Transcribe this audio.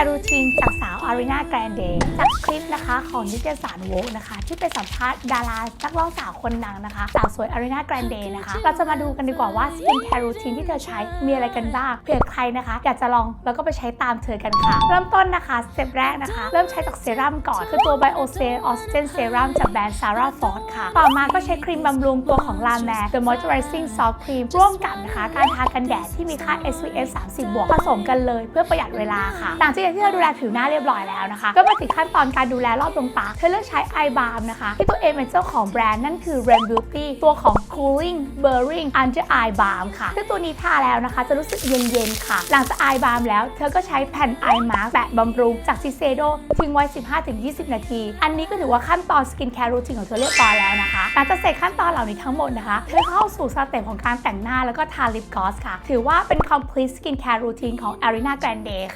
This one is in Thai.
ร์รูทีนจากสาวอารีนาแกรนเดจากคลิปนะคะของนิตยสารโวกนะคะ ที่ไปสัมภาษณ์ดารานักร้องสาวคนดังนะคะ สาวสวยอารีนาแกรนเดนะคะ เราจะมาดูกันดีกว่าว่าสกินแคร์รูทีนที่เธอใช้มีอะไรกันบ้างเผื่อใครนะคะ อยากจะลองแล้วก็ไปใช้ตามเธอกันค่ะ เริ่มต้นนะคะสเต็ปแรกนะคะ เริ่มใช้จากเซรั่มก่อนคือตัว b i o s a o x y g e n Serum จากแบรนด์ Sarah Ford ค่ะ ต่อมาก็ใช้ครีมบำรุงตัวของ La Mer The Moisturizing Soft Cream ร่วมกับนะคะการทากันแดดที่มีค่า SPF 30 บวกผสมกันเลย เพื่อประหยัดเวลาค่ะหลังจากที่เธอดูแลผิวหน้าเรียบร้อยแล้วนะคะ ก็มาถึงขั้นตอนการดูแลรอบดวงตา เธอเลือกใช้ Eye Balm นะคะ ที่ตัวเองเป็นเจ้าของแบรนด์นั่นคือ Ren Beauty ตัวของ Cooling Burring Under Eye Balm ค่ะ ซึ่งตัวนี้ทาแล้วนะคะ จะรู้สึกเย็นๆค่ะ หลังจาก Eye Balm แล้ว เธอก็ใช้แผ่น Eye Mask แปะบำรุงจาก Shiseido ทิ้งไว้ 15-20 นาที อันนี้ก็ถือว่าขั้นตอนสกินแคร์รูทีนของเธอเรียบร้อยแล้วนะคะ หลังจากเสร็จขั้นตอนเหล่านี้ทั้งหมดนะคะ เธอเข้าสู่สเต็ปของการแต่งหน้าแล้วก็ทาลิปกลอสค่ะ ถือว่าเป็น complete skin care routine ของ Arena Grande ค่ะ